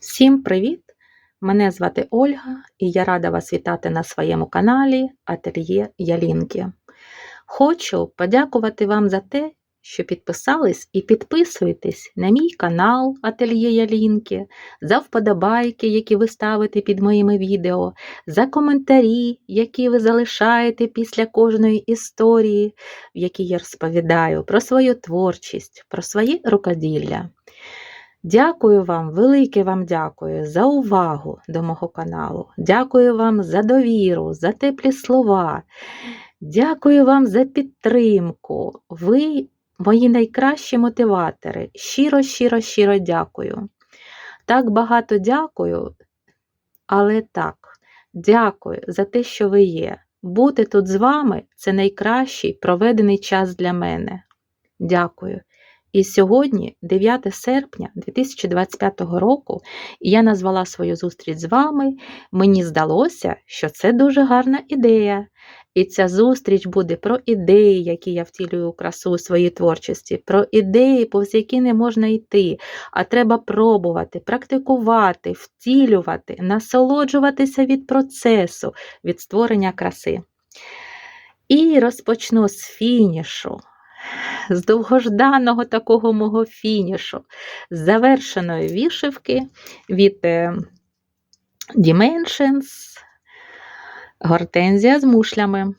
Всім привіт! Мене звати Ольга і я рада вас вітати на своєму каналі Ательє Ялінки. Хочу подякувати вам за те, що підписались і підписуєтесь на мій канал Ательє Ялінки, за вподобайки, які ви ставите під моїми відео, за коментарі, які ви залишаєте після кожної історії, в якій я розповідаю про свою творчість, про свої рукоділля. Дякую вам, велике вам дякую за увагу до мого каналу. Дякую вам за довіру, за теплі слова. Дякую вам за підтримку. Ви мої найкращі мотиватори. Щиро, щиро, щиро дякую. Так багато дякую, але так, дякую за те, що ви є. Бути тут з вами це найкращий проведений час для мене. Дякую. І сьогодні, 9 серпня 2025 року, я назвала свою зустріч з вами. Мені здалося, що це дуже гарна ідея. І ця зустріч буде про ідеї, які я втілюю у красу у своїй творчості, про ідеї, повз які не можна йти, а треба пробувати, практикувати, втілювати, насолоджуватися від процесу, від створення краси. І розпочну з фінішу з довгожданого такого мого фінішу, з завершеної вішивки від е, Dimensions Гортензія з мушлями.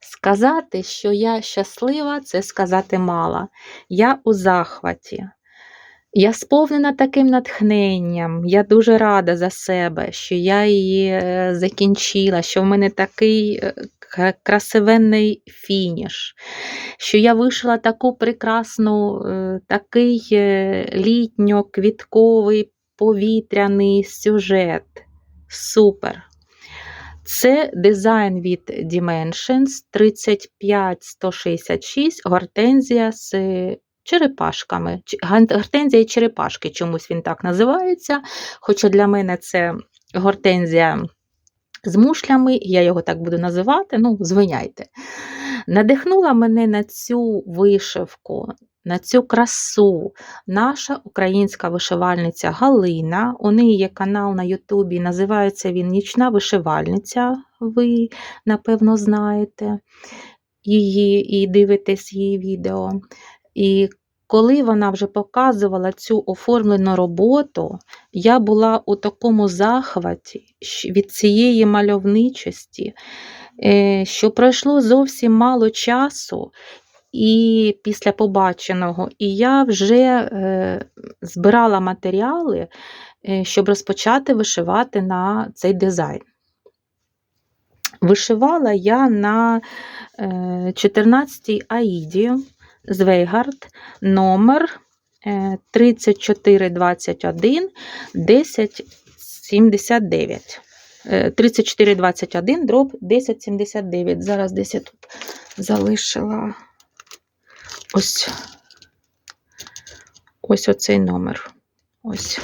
Сказати, що я щаслива, це сказати мало. Я у захваті. Я сповнена таким натхненням, я дуже рада за себе, що я її е, закінчила, що в мене такий е, красивенний фініш, що я вишила таку прекрасну, е, такий літньо-квітковий повітряний сюжет. Супер! Це дизайн від Dimensions 35166 гортензія з черепашками. Гортензія черепашки, чомусь він так називається. Хоча для мене це гортензія з мушлями, я його так буду називати, ну, звиняйте. Надихнула мене на цю вишивку, на цю красу наша українська вишивальниця Галина. У неї є канал на Ютубі, називається він Нічна вишивальниця, ви, напевно, знаєте її і дивитесь її відео. І коли вона вже показувала цю оформлену роботу, я була у такому захваті від цієї мальовничості, е, що пройшло зовсім мало часу. І після побаченого, і я вже е, збирала матеріали, е, щоб розпочати вишивати на цей дизайн. Вишивала я на 14-й аїді. Звейгард номер 3421 1079. 3421 дроб 1079. Зараз десь я тут залишила ось ось оцей номер. Ось.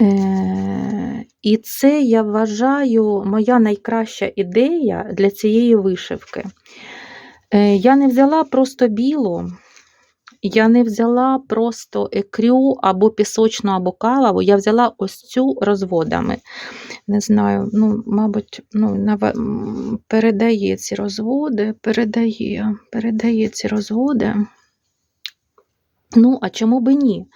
Е, І це, я вважаю, моя найкраща ідея для цієї вишивки. Е, я не взяла просто білу, я не взяла просто екрю або пісочну, або кававу. я взяла ось цю розводами. Не знаю, ну, мабуть, ну, передає ці розводи, передає, передає ці розводи. Ну, а чому би ні?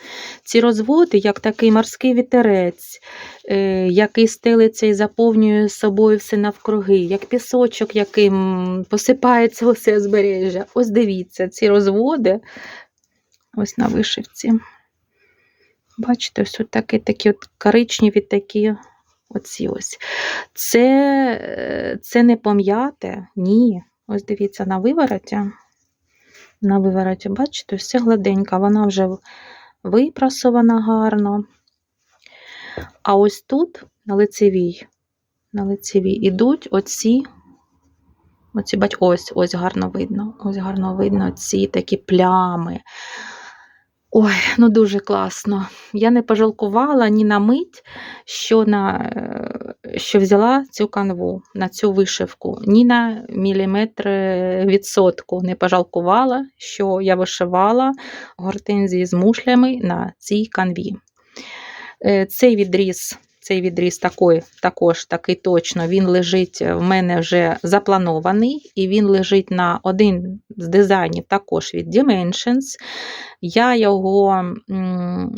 Ці розводи, як такий морський вітерець, е, який стелиться і заповнює собою все навкруги, як пісочок, яким посипається усе збережжя. Ось дивіться, ці розводи, ось на вишивці. Бачите, ось такі такі от коричневі такі оці ось. Це, е, це не пом'яте, ні. Ось дивіться, на вивороті на вивороті, бачите, все гладенька, вона вже випрасована гарно. А ось тут, на лицевій, на лицевій ідуть оці, оці, бач, ось ось гарно видно, ось гарно видно ці такі плями. Ой, ну дуже класно. Я не пожалкувала ні на мить, що на, е, що взяла цю канву на цю вишивку, ні на міліметр відсотку не пожалкувала, що я вишивала гортензії з мушлями на цій канві. Е, Цей відріз, цей відріз такий, також такий точно, він лежить в мене вже запланований, і він лежить на один з дизайнів також від Dimensions. Я його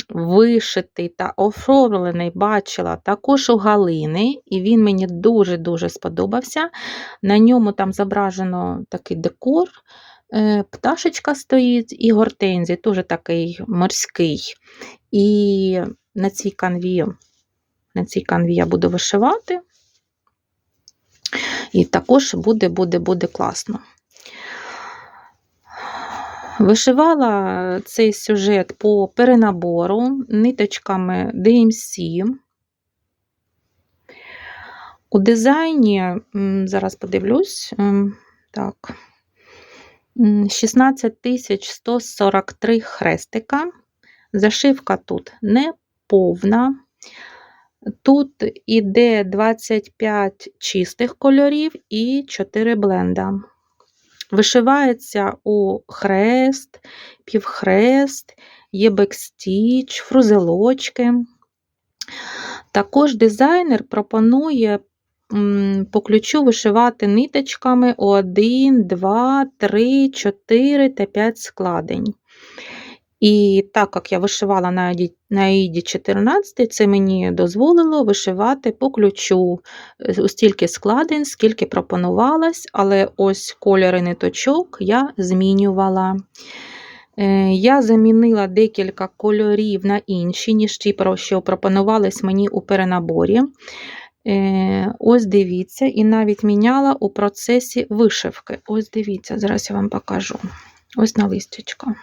вишитий та оформлений бачила також у Галини, і він мені дуже-дуже сподобався. На ньому там зображено такий декор. Е, Пташечка стоїть і гортензій, теж такий морський. І на цій канві, на цій канві я буду вишивати. І також буде, буде, буде класно. Вишивала цей сюжет по перенабору ниточками DMC. У дизайні, зараз подивлюсь, так, м, 16143 хрестика. Зашивка тут не повна. Тут іде 25 чистих кольорів і 4 бленда. Вишивається у хрест, півхрест, є бекстіч, фрузелочки. Також дизайнер пропонує по ключу вишивати ниточками у 1, 2, 3, 4 та 5 складень. І так як я вишивала на Аїді 14, це мені дозволило вишивати по ключу е, стільки складень, скільки пропонувалось, але ось кольори ниточок я змінювала. Е, Я замінила декілька кольорів на інші, ніж ті, що пропонувались мені у перенаборі. Е, Ось дивіться, і навіть міняла у процесі вишивки. Ось дивіться, зараз я вам покажу. Ось на листячко.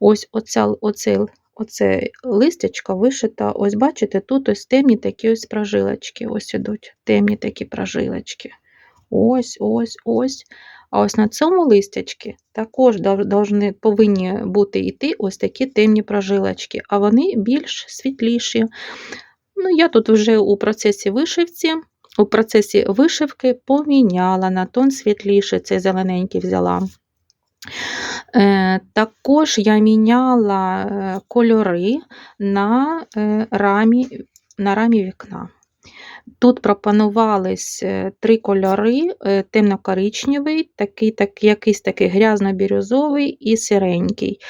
Ось оця, оце, оце листячко вишита. Ось бачите, тут ось темні такі ось прожилочки. Ось ідуть темні такі прожилочки. Ось, ось, ось. А ось на цьому листячці також должны, повинні бути йти ось такі темні прожилочки, а вони більш світліші. Ну, я тут вже у процесі вишивці, у процесі вишивки поміняла на тон світліший, цей зелененький взяла. Е, Також я міняла е, кольори на е, рамі, на рамі вікна. Тут пропонувались три кольори: темно-коричневий, такий, так, якийсь такий грязно-бірюзовий і сиренький.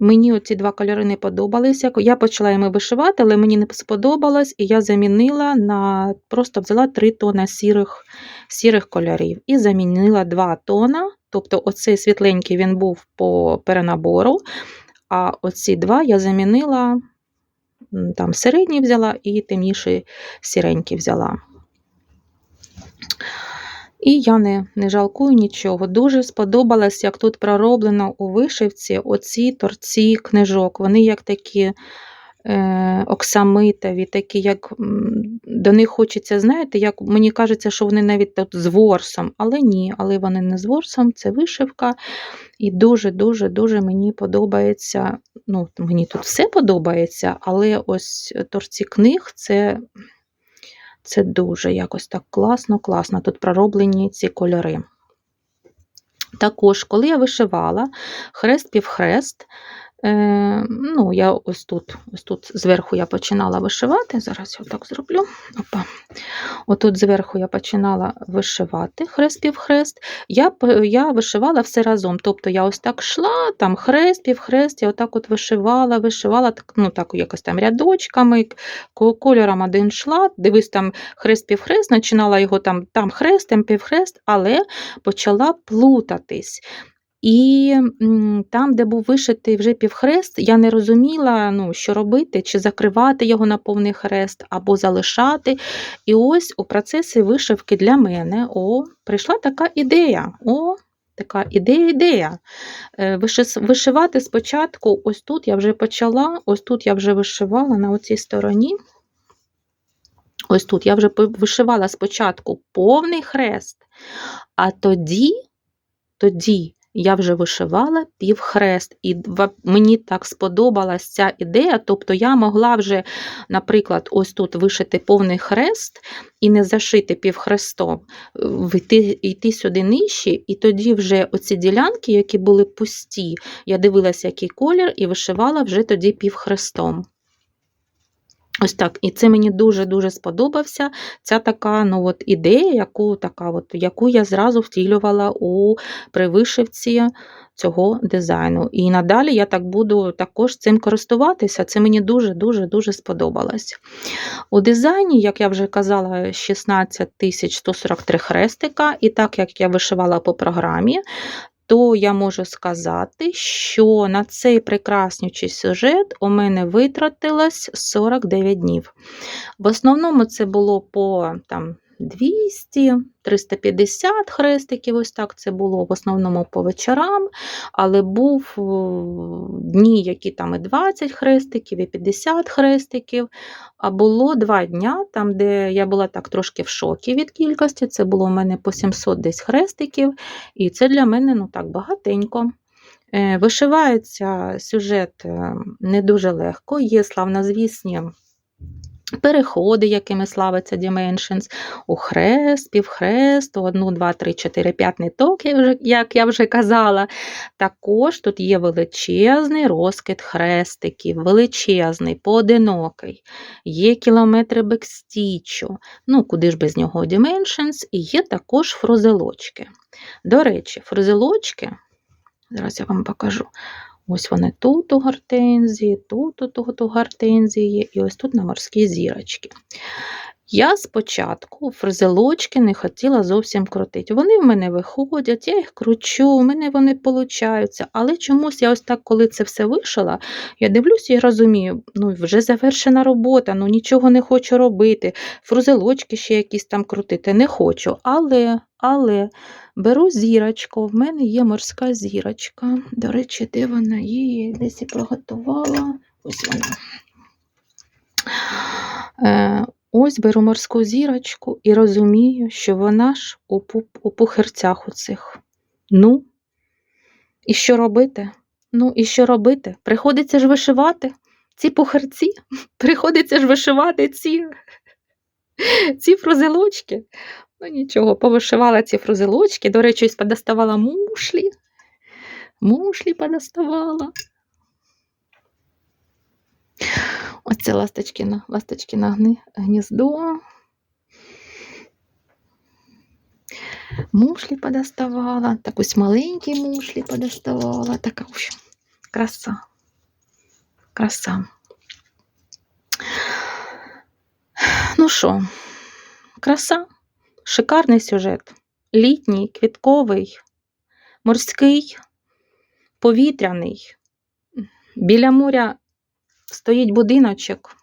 Мені оці два кольори не подобалися. Я почала їми вишивати, але мені не сподобалось, і я замінила на просто взяла три тона сірих, сірих кольорів і замінила два тона. Тобто, оцей світленький він був по перенабору, а оці два я замінила там середній взяла і темніший сіренький взяла. І я не, не жалкую нічого. Дуже сподобалось, як тут пророблено у вишивці оці торці книжок. Вони як такі оксамитові, такі, як до них хочеться, знаєте, як мені кажеться, що вони навіть тут з ворсом, але ні, але вони не з ворсом, це вишивка. І дуже-дуже дуже мені подобається. Ну, мені тут все подобається, але ось торці книг це. Це дуже якось так класно, класно. Тут пророблені ці кольори. Також, коли я вишивала хрест-півхрест, е, ну, я ось тут, ось тут зверху я починала вишивати. Зараз я так зроблю. Опа. Отут зверху я починала вишивати хрест-півхрест. Я, я вишивала все разом. Тобто я ось так йшла, там хрест, півхрест, я отак от вишивала, вишивала, так, ну так якось там рядочками, ко- кольором один йшла, дивись там хрест-півхрест, починала його там, там хрест, півхрест, але почала плутатись. І там, де був вишитий вже півхрест, я не розуміла, ну, що робити, чи закривати його на повний хрест, або залишати. І ось у процесі вишивки для мене о, прийшла така ідея. О, така ідея-ідея. Е, Вишивати спочатку, ось тут я вже почала, ось тут я вже вишивала на оцій стороні. Ось тут я вже вишивала спочатку повний хрест, а тоді, тоді я вже вишивала півхрест. І мені так сподобалась ця ідея. Тобто я могла вже, наприклад, ось тут вишити повний хрест і не зашити півхрестом, йти, йти сюди нижче, і тоді вже оці ділянки, які були пусті, я дивилася, який колір, і вишивала вже тоді півхрестом. Ось так. І це мені дуже-дуже сподобався. Ця така ну, от, ідея, яку, така, от, яку я зразу втілювала у при вишивці цього дизайну. І надалі я так буду також цим користуватися. Це мені дуже-дуже дуже сподобалось. У дизайні, як я вже казала, 16 143 хрестика, і так як я вишивала по програмі, то я можу сказати, що на цей прекраснючий сюжет у мене витратилось 49 днів. В основному це було по там, 200, 350 хрестиків, ось так це було в основному по вечорам, але був е, дні, які там і 20 хрестиків, і 50 хрестиків. А було два дня, там, де я була так трошки в шокі від кількості. Це було у мене по 700 десь хрестиків, і це для мене ну так багатенько. Е, Вишивається сюжет е, не дуже легко, є славнозвісні переходи, якими славиться Dimensions, у хрест, півхрест, у 1, 2, 3, 4, 5 ниток, як, я вже казала. Також тут є величезний розкид хрестиків, величезний, поодинокий, є кілометри бекстічу, ну куди ж без нього Dimensions, і є також фрузелочки. До речі, фрузелочки, зараз я вам покажу. Ось вони тут у гортензії, тут у гортензії, і ось тут на морські зірочки. Я спочатку фрезелочки не хотіла зовсім крутити. Вони в мене виходять, я їх кручу, у мене вони получаються. Але чомусь я ось так, коли це все вишила, я дивлюся і розумію, ну вже завершена робота, ну нічого не хочу робити. Фрузелочки ще якісь там крутити не хочу. Але, але беру зірочку, в мене є морська зірочка. До речі, де вона є? Десь і приготувала. Ось вона. Ось беру морську зірочку і розумію, що вона ж у, у пухерцях у цих. Ну, і що робити? Ну, і що робити? Приходиться ж вишивати ці пухерці, приходиться ж вишивати ці, ці фрузелочки. Ну, нічого, повишивала ці фрузелочки. До речі, подоставала мушлі. Мушлі подоставала. Оце ласточкине, ласточкине гни- гніздо. Мушлі подоставала, так ось маленькі мушлі подоставала. Така в краса. Краса. Ну що, краса, шикарний сюжет. Літній, квітковий, морський, повітряний. Біля моря стоїть будиночок,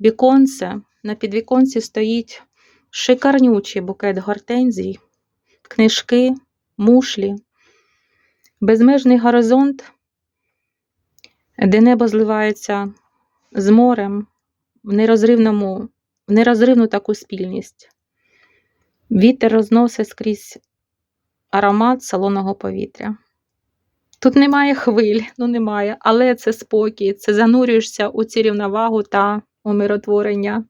віконце. На підвіконці стоїть шикарнючий букет гортензій, книжки, мушлі, безмежний горизонт, де небо зливається з морем в нерозривному, в нерозривну таку спільність. Вітер розносить скрізь аромат солоного повітря. Тут немає хвиль, ну немає, але це спокій, це занурюєшся у ці рівновагу та умиротворення.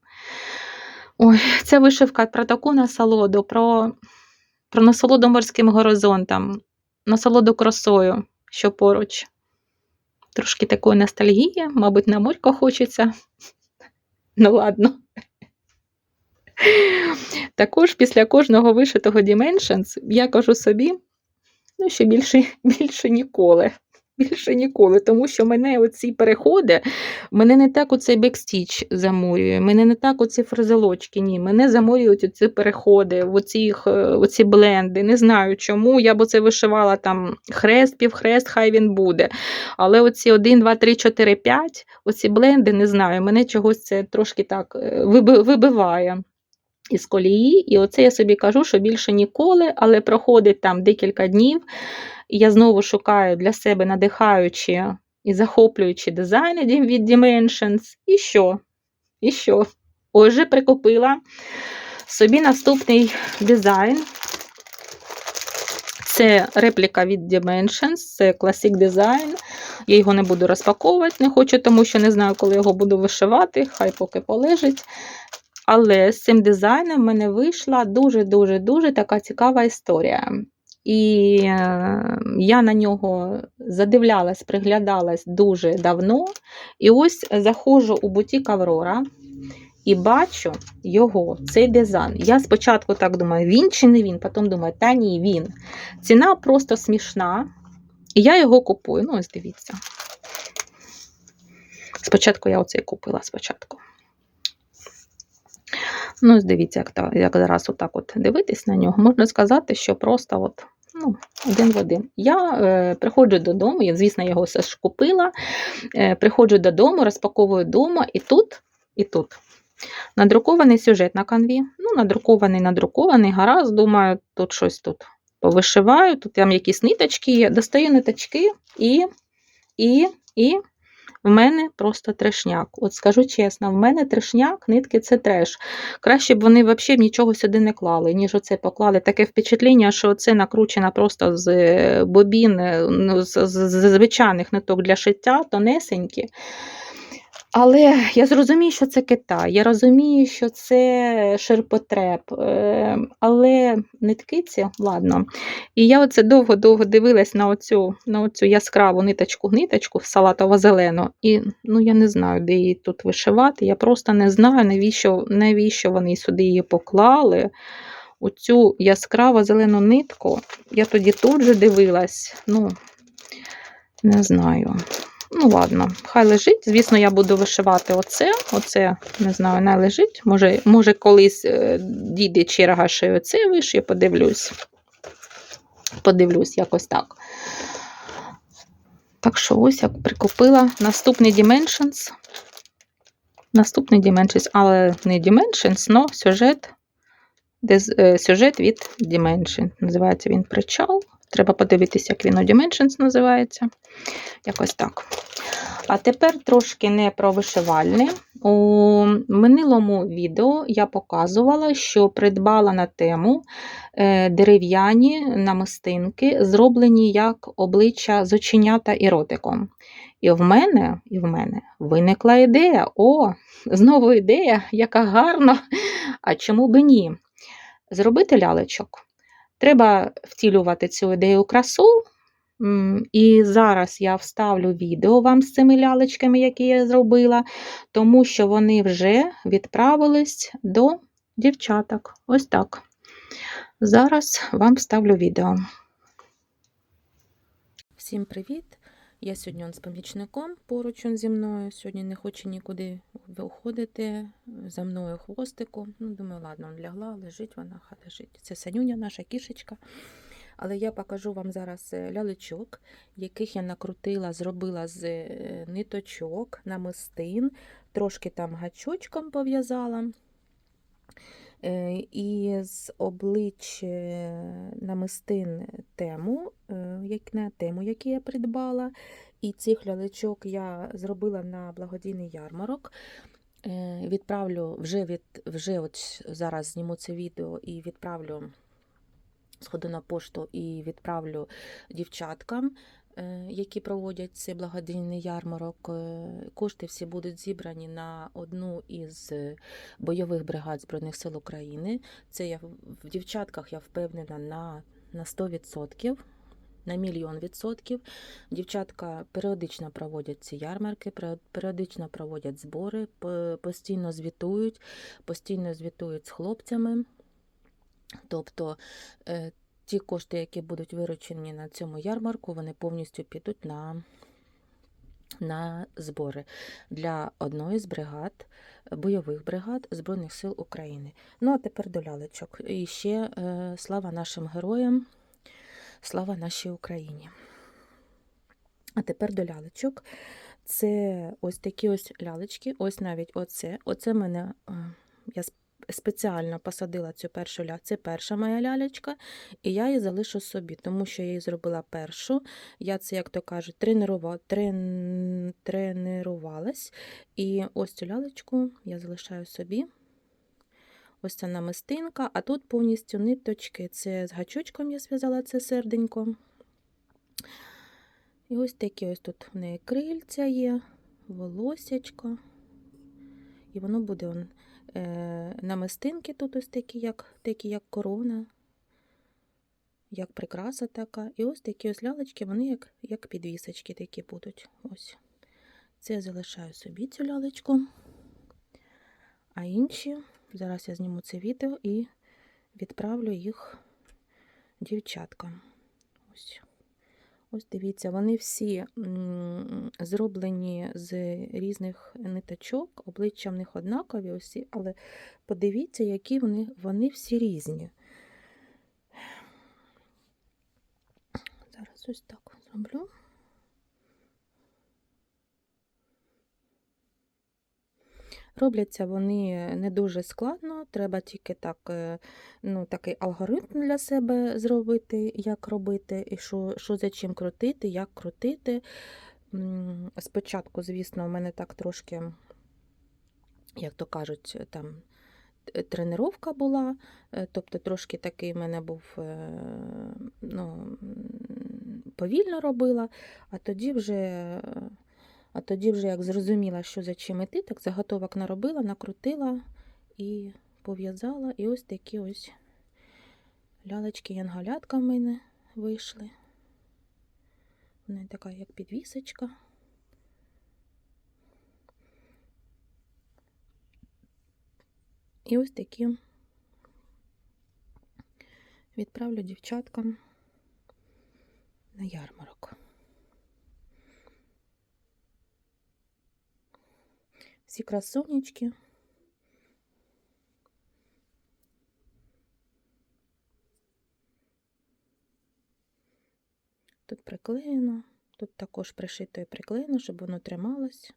Ой, це вишивка про таку насолоду, про, про насолоду морським горизонтом, насолоду красою, що поруч. Трошки такої ностальгії, мабуть, на морько хочеться. Ну, ладно. Також після кожного вишитого Dimensions я кажу собі, ну, що більше, більше ніколи. Більше ніколи, тому що мене оці переходи, мене не так оцей бекстіч замурює, мене не так оці фразелочки, ні, мене замурюють оці переходи, оці, оці бленди. Не знаю чому. Я б оце вишивала там хрест, півхрест, хай він буде. Але оці 1, 2, 3, 4, 5, оці бленди, не знаю, мене чогось це трошки так е, вибиває із колії. І оце я собі кажу, що більше ніколи, але проходить там декілька днів, і я знову шукаю для себе надихаючі і захоплюючі дизайни від Dimensions. І що? І що? Ось вже прикупила собі наступний дизайн. Це репліка від Dimensions, це Classic Design. Я його не буду розпаковувати, не хочу, тому що не знаю, коли його буду вишивати, хай поки полежить. Але з цим дизайном в мене вийшла дуже-дуже-дуже така цікава історія. І е, я на нього задивлялась, приглядалась дуже давно. І ось заходжу у бутік Аврора. і бачу його, цей дизайн. Я спочатку так думаю, він чи не він, потім думаю, та ні, він. Ціна просто смішна. І я його купую. Ну, ось дивіться. Спочатку я оцей купила спочатку. Ну, ось дивіться, як, та, як зараз отак от дивитись на нього, можна сказати, що просто от, ну, один в один. Я е, приходжу додому, я, звісно, його все ж купила. Е, приходжу додому, розпаковую вдома, і тут, і тут. Надрукований сюжет на канві. Ну, надрукований, надрукований, гаразд, думаю, тут щось тут повишиваю, тут там якісь ниточки є. Достаю ниточки і, і, і в мене просто трешняк. От скажу чесно, в мене трешняк, нитки це треш. Краще б вони взагалі нічого сюди не клали, ніж оце поклали. Таке впечатлення, що це накручено просто з е, бобін, е, ну, з, з, з звичайних ниток для шиття, тонесенькі. Але я зрозумію, що це Китай, я розумію, що це ширпотреб, е, але нитки ці, ладно. І я оце довго-довго дивилась на оцю, на оцю яскраву ниточку-ниточку салатово-зелену, і ну, я не знаю, де її тут вишивати. Я просто не знаю, навіщо, навіщо вони сюди її поклали. Оцю яскраво зелену нитку. Я тоді тут же дивилась, ну, не знаю. Ну, ладно, хай лежить. Звісно, я буду вишивати оце. Оце, не знаю, не лежить. Може, може колись е, дійде черга, що і оце вишию, подивлюсь. Подивлюсь, якось так. Так що ось як прикупила. Наступний Dimensions. Наступний Dimensions, але не Dimensions, но сюжет, дез- е, сюжет від Dimension. Називається він причал. Треба подивитися, як він у Dimensions називається. Якось так. А тепер трошки не про вишивальне. У минулому відео я показувала, що придбала на тему е, дерев'яні намистинки, зроблені як обличчя з оченята і ротиком. І в мене, і в мене виникла ідея. О, знову ідея, яка гарна. А чому би ні? Зробити лялечок. Треба втілювати цю ідею красу. І зараз я вставлю відео вам з цими лялечками, які я зробила, тому що вони вже відправились до дівчаток. Ось так. Зараз вам вставлю відео. Всім привіт! Я сьогодні з помічником поруч зі мною. Сьогодні не хоче нікуди виходити за мною хвостику. Ну, думаю, ладно, лягла, лежить вона, хай лежить. Це Санюня, наша кішечка. Але я покажу вам зараз е, лялечок, яких я накрутила, зробила з е, ниточок, намистин, трошки там гачочком пов'язала. Е, І з облич е, намистин тему, е, як на тему, які я придбала. І цих лялечок я зробила на благодійний ярмарок. Е, Відправлю вже від вже от зараз зніму це відео і відправлю сходу на пошту і відправлю дівчаткам, е, які проводять цей благодійний ярмарок. Е, Кошти всі будуть зібрані на одну із бойових бригад Збройних сил України. Це я в дівчатках я впевнена на, на 100%. На мільйон відсотків. Дівчатка періодично проводять ці ярмарки, періодично проводять збори, постійно звітують, постійно звітують з хлопцями. Тобто е, ті кошти, які будуть виручені на цьому ярмарку, вони повністю підуть на, на збори для одної з бригад, бойових бригад Збройних сил України. Ну, а тепер до лялечок. І ще е, слава нашим героям, слава нашій Україні. А тепер до лялечок. Це ось такі ось лялечки, ось навіть оце. Оце мене е, я спеціально посадила цю першу ля. Це перша моя лялечка, і я її залишу собі, тому що я її зробила першу. Я це, як то кажуть, тренувала, трен, тренувалась. І ось цю лялечку я залишаю собі. Ось ця намистинка, а тут повністю ниточки. Це з гачочком я зв'язала це серденько. І ось такі ось тут в неї крильця є, волосячко. І воно буде он, е, намистинки тут ось такі, як, такі, як корона, як прикраса така. І ось такі ось лялечки, вони як, як підвісочки такі будуть. Ось. Це я залишаю собі цю лялечку. А інші, зараз я зніму це відео і відправлю їх дівчаткам. Ось. Ось дивіться, вони всі зроблені з різних ниточок, обличчя в них однакові, усі, але подивіться, які вони, вони всі різні. Зараз ось так зроблю. Робляться вони не дуже складно, треба тільки так, е, ну, такий алгоритм для себе зробити, як робити, і що, що за чим крутити, як крутити. Спочатку, звісно, у мене так трошки, як то кажуть, там тренировка була, е, тобто трошки такий в мене був, е, ну, повільно робила, а тоді вже. А тоді вже як зрозуміла, що за чим іти, так заготовок наробила, накрутила і пов'язала. І ось такі ось лялечки янголятка в мене вийшли. Вона така, як підвісочка. І ось такі відправлю дівчаткам на ярмарок. Всі красунечки. Тут приклеєно, тут також пришито і приклеєно, щоб воно трималось,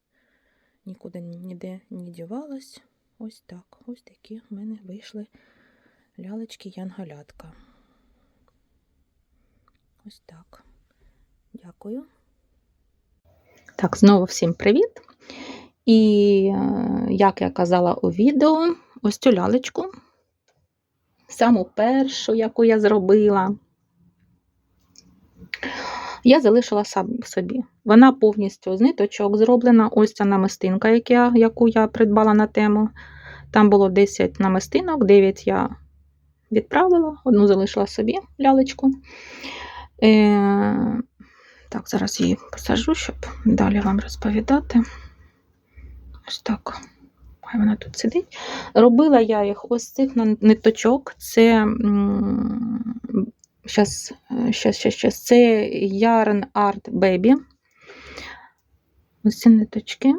нікуди ніде не дівалось. Ось так. Ось такі в мене вийшли лялечки янголятка. Ось так. Дякую. Так, знову всім привіт! І, е, як я казала у відео, ось цю лялечку, саму першу, яку я зробила, я залишила собі. Вона повністю з ниточок зроблена. Ось ця намистинка, яку я придбала на тему. Там було 10 намистинок, 9 я відправила, одну залишила собі лялечку. Е, Так, зараз її посажу, щоб далі вам розповідати. Ось так. Хай вона тут сидить. Робила я їх ось цих ниточок. Це щас, щас, щас, щас. це Yarn Art Baby. Ось ці ниточки.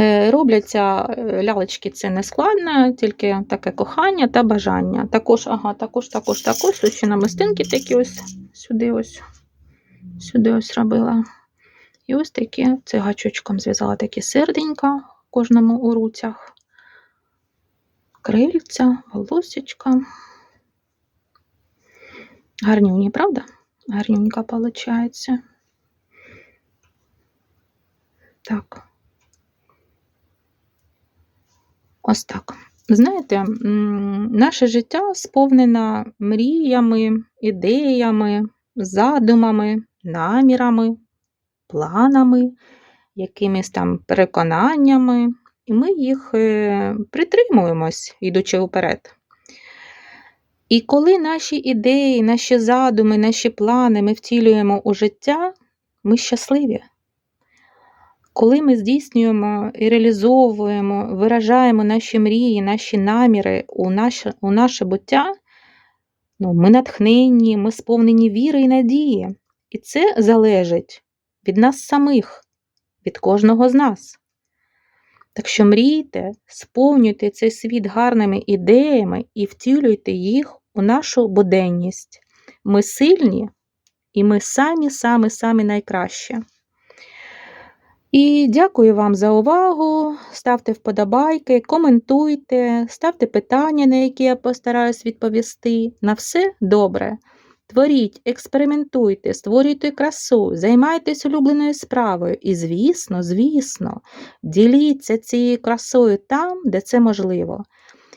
Е, робляться е, лялечки, це не складно, тільки таке кохання та бажання. Також, ага, також, також, також, ось ще намистинки такі ось сюди ось, сюди ось робила. І ось такі це гачочком зв'язала такі серденька кожному у руцях, крильця, волосечка. Гарнюні, правда? Гарнюнька виходить. Так. Ось так. Знаєте, наше життя сповнено мріями, ідеями, задумами, намірами, планами, якимись там переконаннями, і ми їх е, притримуємось, йдучи вперед. І коли наші ідеї, наші задуми, наші плани ми втілюємо у життя, ми щасливі. Коли ми здійснюємо і реалізовуємо, виражаємо наші мрії, наші наміри у наше у наше буття, ну, ми натхненні, ми сповнені віри і надії. І це залежить від нас самих, від кожного з нас. Так що мрійте, сповнюйте цей світ гарними ідеями і втілюйте їх у нашу буденність. Ми сильні і ми самі самі самі найкращі. І дякую вам за увагу. Ставте вподобайки, коментуйте, ставте питання, на які я постараюсь відповісти. На все добре. Творіть, експериментуйте, створюйте красу, займайтесь улюбленою справою і, звісно, звісно, діліться цією красою там, де це можливо.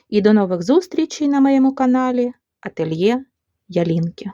І до нових зустрічей на моєму каналі Ательє Ялінки.